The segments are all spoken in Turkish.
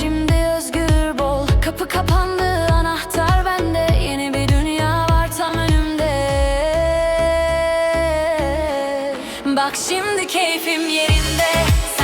şimdi özgür bol. Kapı kapandı anahtar bende. Yeni bir dünya var tam önümde. Bak şimdi keyfim yerinde. Sen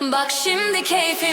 Bak şimdi keyfim